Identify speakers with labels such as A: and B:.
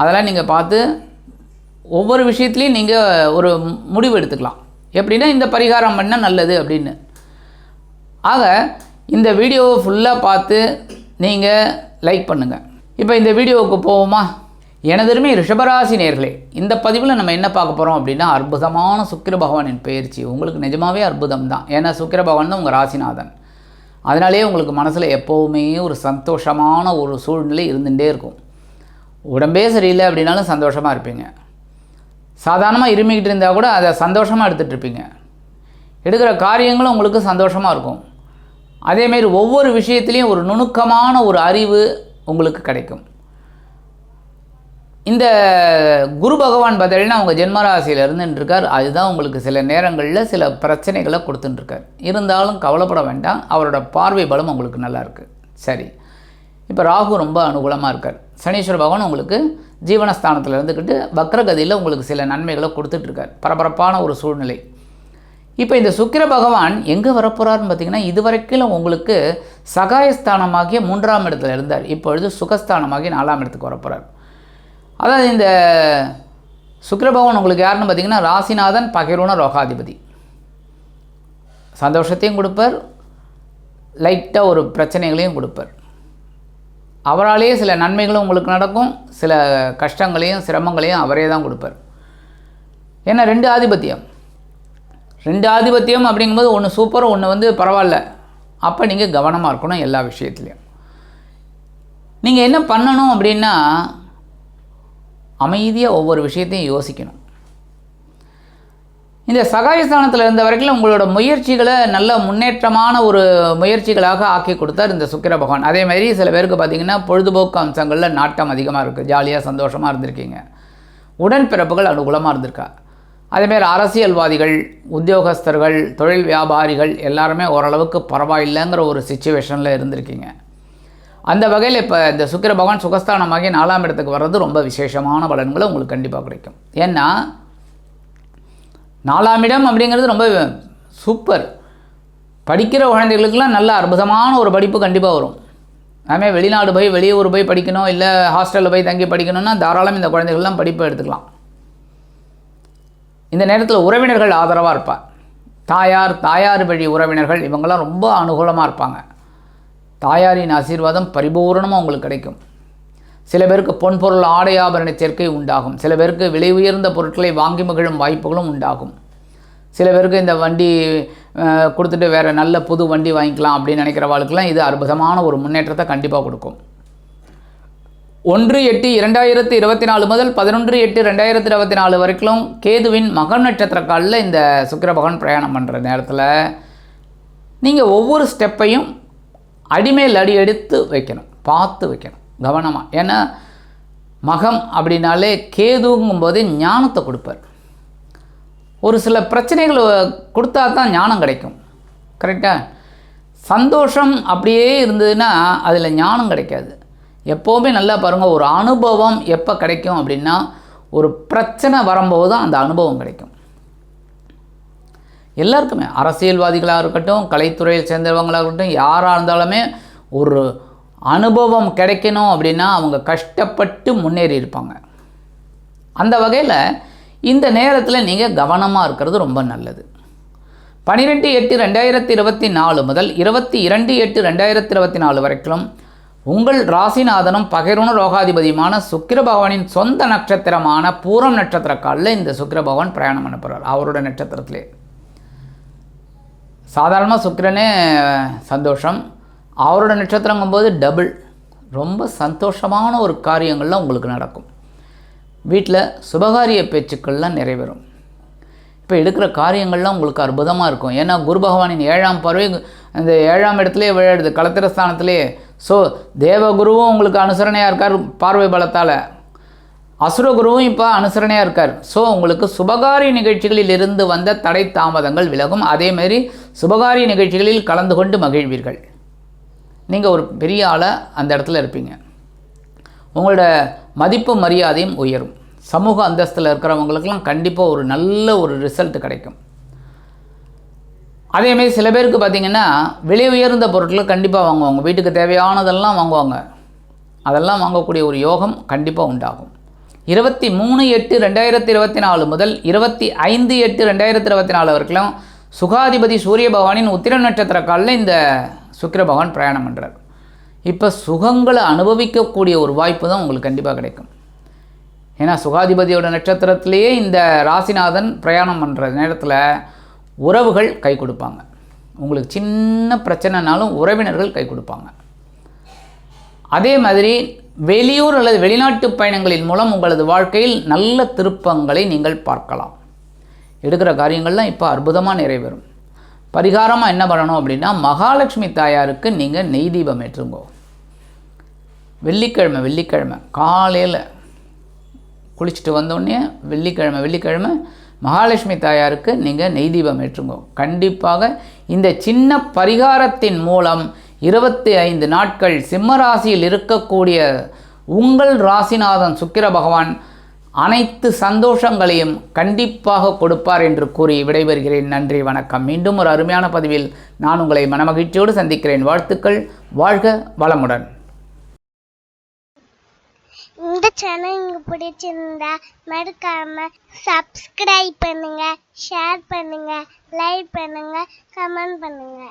A: அதெல்லாம் நீங்கள் பார்த்து ஒவ்வொரு விஷயத்துலையும் நீங்கள் ஒரு முடிவு எடுத்துக்கலாம். எப்படின்னா இந்த பரிகாரம் பண்ணால் நல்லது அப்படின்னு. ஆக இந்த வீடியோவை ஃபுல்லாக பார்த்து நீங்கள் லைக் பண்ணுங்கள் இப்போ இந்த வீடியோவுக்கு போவோமா? எனதருமே ரிஷபராசி நேர்களே இந்த பதிவில் நம்ம என்ன பார்க்க போகிறோம் அப்படின்னா அற்புதமான சுக்கிர பகவானின் பயிற்சி. உங்களுக்கு நிஜமாகவே அற்புதம் தான். ஏன்னா சுக்கிர பகவான் தான் உங்கள் ராசிநாதன். அதனாலே உங்களுக்கு மனசில் எப்போவுமே ஒரு சந்தோஷமான ஒரு சூழ்நிலை இருந்துகிட்டே இருக்கும். உடம்பே சரியில்லை அப்படின்னாலும் சந்தோஷமாக இருப்பீங்க. சாதாரணமாக இருமிக்கிட்டு இருந்தால் கூட அதை சந்தோஷமாக எடுத்துகிட்டு இருப்பீங்க. எடுக்கிற காரியங்களும் உங்களுக்கு சந்தோஷமாக இருக்கும். அதேமாரி ஒவ்வொரு விஷயத்துலேயும் ஒரு நுணுக்கமான ஒரு அறிவு உங்களுக்கு கிடைக்கும். இந்த குரு பகவான் பார்த்தீங்கன்னா அவங்க ஜென்மராசியில் இருந்துட்டுருக்கார் அதுதான் உங்களுக்கு சில நேரங்களில் சில பிரச்சனைகளை கொடுத்துட்டுருக்கார். இருந்தாலும் கவலைப்பட வேண்டாம். அவரோட பார்வை பலம் உங்களுக்கு நல்லாயிருக்கு சரி. இப்போ ராகு ரொம்ப அனுகூலமாக இருக்கார். சனீஸ்வர பகவான் உங்களுக்கு ஜீவனஸ்தானத்தில் இருந்துக்கிட்டு வக்ரகதியில் உங்களுக்கு சில நன்மைகளை கொடுத்துட்ருக்கார். பரபரப்பான ஒரு சூழ்நிலை. இப்போ இந்த சுக்கிர பகவான் எங்கே வரப்போகிறாருன்னு பார்த்தீங்கன்னா இதுவரைக்கும் உங்களுக்கு சகாயஸ்தானமாகிய மூன்றாம் இடத்துல இருந்தார். இப்பொழுது சுகஸ்தானமாகிய நாலாம் இடத்துக்கு வரப்போகிறார் அதாவது இந்த சுக்கிர பகவான் உங்களுக்கு யாருன்னு பார்த்தீங்கன்னா ராசிநாதன் பகிரூன ரோகாதிபதி சந்தோஷத்தையும் கொடுப்பார். லைட்டாக ஒரு பிரச்சனைகளையும் கொடுப்பார். அவராலேயே சில நன்மைகளும் உங்களுக்கு நடக்கும் சில கஷ்டங்களையும் சிரமங்களையும் அவரே தான் கொடுப்பார். ஏன்னா ரெண்டு ஆதிபத்தியம். ரெண்டு ஆதிபத்தியம் அப்படிங்கும்போது ஒன்று சூப்பர் ஒன்று வந்து பரவாயில்ல. அப்போ நீங்கள் கவனமாக இருக்கணும் எல்லா விஷயத்துலையும். நீங்கள் என்ன பண்ணணும் அப்படின்னா அமைதியாக ஒவ்வொரு விஷயத்தையும் யோசிக்கணும். இந்த சகாயஸ்தானத்தில் இருந்த வரைக்கும் உங்களோட முயற்சிகளை நல்ல முன்னேற்றமான ஒரு முயற்சிகளாக ஆக்கி கொடுத்தார் இந்த சுக்கிர பகவான். அதே மாதிரி சில பேருக்கு பார்த்தீங்கன்னா பொழுதுபோக்கு அம்சங்களில் நாட்டம் அதிகமாக இருக்குது ஜாலியாக சந்தோஷமாக இருந்திருக்கீங்க. உடன்பிறப்புகள் அனுகூலமாக இருந்திருக்கா? அதேமாரி அரசியல்வாதிகள் உத்தியோகஸ்தர்கள் தொழில் வியாபாரிகள் எல்லாருமே ஓரளவுக்கு பரவாயில்லைங்கிற ஒரு சுச்சுவேஷனில் இருந்திருக்கீங்க. அந்த வகையில் இப்போ இந்த சுக்கிர பகவான் சுகஸ்தானமாகி நாலாம் இடத்துக்கு வர்றது ரொம்ப விசேஷமான பலன்களை உங்களுக்கு கண்டிப்பாக கிடைக்கும். ஏன்னா நாலாம் இடம் அப்படிங்கிறது ரொம்ப சூப்பர் படிக்கிற குழந்தைகளுக்கெல்லாம் நல்ல அற்புதமான ஒரு படிப்பு கண்டிப்பாக வரும். அதுமாதிரி வெளிநாடு போய் வெளியூர் போய் படிக்கணும் இல்லை ஹாஸ்டலில் போய் தங்கி படிக்கணும்னா தாராளம் இந்த குழந்தைகள்லாம் படிப்பை எடுத்துக்கலாம். இந்த நேரத்தில் உறவினர்கள் ஆதரவாக இருப்பார். தாயார் தாயார் வழி உறவினர்கள் இவங்கெல்லாம் ரொம்ப அனுகூலமாக இருப்பாங்க. தாயாரின் ஆசீர்வாதம் பரிபூர்ணமாக உங்களுக்கு கிடைக்கும். சில பேருக்கு பொன்பொருள் ஆடை ஆபரண சேர்க்கை உண்டாகும். சில பேருக்கு விலை உயர்ந்த பொருட்களை வாங்கி மகிழும் வாய்ப்புகளும் உண்டாகும். சில பேருக்கு இந்த வண்டி கொடுத்துட்டு வேறு நல்ல புது வண்டி வாங்கிக்கலாம் அப்படின்னு நினைக்கிறவாளுக்கெல்லாம் இது அற்புதமான ஒரு முன்னேற்றத்தை கண்டிப்பாக கொடுக்கும். ஒன்று எட்டு இரண்டாயிரத்தி இருபத்தி நாலு முதல் பதினொன்று எட்டு ரெண்டாயிரத்தி இருபத்தி நாலு வரைக்கும் கேதுவின் மகன் நட்சத்திர காலில் இந்த சுக்கிர பகவான் பிரயாணம் பண்ணுற நேரத்தில் நீங்கள் ஒவ்வொரு ஸ்டெப்பையும் அடிமேல் அடி எடுத்து வைக்கணும். பார்த்து வைக்கணும். கவனமாக ஏன்னா மகம் அப்படின்னாலே கேதுங்கும்போது ஞானத்தை கொடுப்பார். ஒரு சில பிரச்சனைகள் கொடுத்தா தான் ஞானம் கிடைக்கும். கரெக்டாக சந்தோஷம் அப்படியே இருந்ததுன்னா அதில் ஞானம் கிடைக்காது. எப்போவுமே நல்லா பாருங்கள் ஒரு அனுபவம் எப்போ கிடைக்கும் அப்படின்னா ஒரு பிரச்சனை வரும்போது தான் அந்த அனுபவம் கிடைக்கும். எல்லாருக்குமே அரசியல்வாதிகளாக இருக்கட்டும் கலைத்துறையில் சேர்ந்தவங்களாக இருக்கட்டும் யாராக இருந்தாலுமே ஒரு அனுபவம் கிடைக்கணும் அப்படின்னா அவங்க கஷ்டப்பட்டு முன்னேறி இருப்பாங்க. அந்த வகையில் இந்த நேரத்தில் நீங்கள் கவனமாக இருக்கிறது ரொம்ப நல்லது. பன்னிரெண்டு எட்டு ரெண்டாயிரத்தி இருபத்தி நாலு முதல் இருபத்தி இரண்டு எட்டு ரெண்டாயிரத்தி இருபத்தி நாலு வரைக்கும் உங்கள் ராசிநாதனும் பகிர்வுண ரோகாதிபதியுமான சுக்கிர பகவானின் சொந்த நட்சத்திரமான பூரம் நட்சத்திர காலில் இந்த சுக்கிர பகவான் பிரயாணம் பண்ண போகிறார் அவரோட நட்சத்திரத்திலே. சாதாரணமாக சுக்கிரனே சந்தோஷம். அவரோட நட்சத்திரங்கும்போது டபுள் ரொம்ப சந்தோஷமான ஒரு காரியங்கள்லாம் உங்களுக்கு நடக்கும். வீட்டில் சுபகாரிய பேச்சுக்கள்லாம் நிறைவேறும். இப்போ எடுக்கிற காரியங்கள்லாம் உங்களுக்கு அற்புதமாக இருக்கும். ஏன்னா குரு பகவானின் ஏழாம் பறவை அந்த ஏழாம் இடத்துலேயே விளையாடுது களத்திரஸ்தானத்திலே ஸோ தேவகுருவும் உங்களுக்கு அனுசரணையாக இருக்கார் பார்வை பலத்தால். அசுரகுருவும் இப்போ அனுசரணையாக இருக்கார். ஸோ உங்களுக்கு சுபகாரிய நிகழ்ச்சிகளில் இருந்து வந்த தடை தாமதங்கள் விலகும். அதேமாரி சுபகாரிய நிகழ்ச்சிகளில் கலந்து கொண்டு மகிழ்வீர்கள். நீங்கள் ஒரு பெரிய ஆளாக அந்த இடத்துல இருப்பீங்க. உங்களோட மதிப்பு மரியாதையும் உயரும். சமூக அந்தஸ்தில் இருக்கிறவங்களுக்கெல்லாம் கண்டிப்பாக ஒரு நல்ல ஒரு ரிசல்ட் கிடைக்கும். அதேமாரி சில பேருக்கு பார்த்தீங்கன்னா விலை உயர்ந்த பொருட்களை கண்டிப்பாக வாங்குவாங்க. வீட்டுக்கு தேவையானதெல்லாம் வாங்குவாங்க. அதெல்லாம் வாங்கக்கூடிய ஒரு யோகம் கண்டிப்பாக உண்டாகும். இருபத்தி மூணு எட்டு ரெண்டாயிரத்தி இருபத்தி நாலு முதல் இருபத்தி ஐந்து எட்டு ரெண்டாயிரத்தி இருபத்தி நாலு வரைக்கும் சுகாதிபதி சூரிய பகவானின் உத்திர நட்சத்திர காலில் இந்த சுக்கிர பகவான் பிரயாணம் பண்ணுறார் இப்போ சுகங்களை அனுபவிக்கக்கூடிய ஒரு வாய்ப்பு தான் உங்களுக்கு கண்டிப்பாக கிடைக்கும். ஏன்னா சுகாதிபதியோட நட்சத்திரத்திலேயே இந்த ராசிநாதன் பிரயாணம் பண்ணுற நேரத்தில் உறவுகள் கை கொடுப்பாங்க. உங்களுக்கு சின்ன பிரச்சனைனாலும் உறவினர்கள் கை கொடுப்பாங்க. அதே மாதிரி வெளியூர் அல்லது வெளிநாட்டு பயணங்களின் மூலம் உங்களது வாழ்க்கையில் நல்ல திருப்பங்களை நீங்கள் பார்க்கலாம். எடுக்கிற காரியங்கள்லாம் இப்போ அற்புதமாக நிறைவேறும். பரிகாரமாக என்ன பண்ணணும் அப்படின்னா மகாலட்சுமி தாயாருக்கு நீங்கள் நெய் தீபம் ஏற்றுங்கோ. வெள்ளிக்கிழமை வெள்ளிக்கிழமை காலையில் குளிச்சுட்டு வந்தோடனே வெள்ளிக்கிழமை வெள்ளிக்கிழமை மகாலட்சுமி தாயாருக்கு நீங்கள் நெய் தீபம் ஏற்றுங்கோ. கண்டிப்பாக இந்த சின்ன பரிகாரத்தின் மூலம் இருபத்தி ஐந்து நாட்கள் சிம்ம ராசியில் இருக்கக்கூடிய உங்கள் ராசிநாதன் சுக்கிர பகவான் அனைத்து சந்தோஷங்களையும் கண்டிப்பாக கொடுப்பார் என்று கூறி விடைபெறுகிறேன். நன்றி வணக்கம். மீண்டும் ஒரு அருமையான பதிவில் நான் உங்களை மனமகிழ்ச்சியோடு சந்திக்கிறேன். வாழ்த்துக்கள். வாழ்க வளமுடன்.
B: இந்த சேனல் உங்களுக்கு பிடிச்சிருந்தா மறக்காம சப்ஸ்கிரைப் பண்ணுங்க ஷேர் பண்ணுங்க லைக் பண்ணுங்க கமெண்ட் பண்ணுங்க.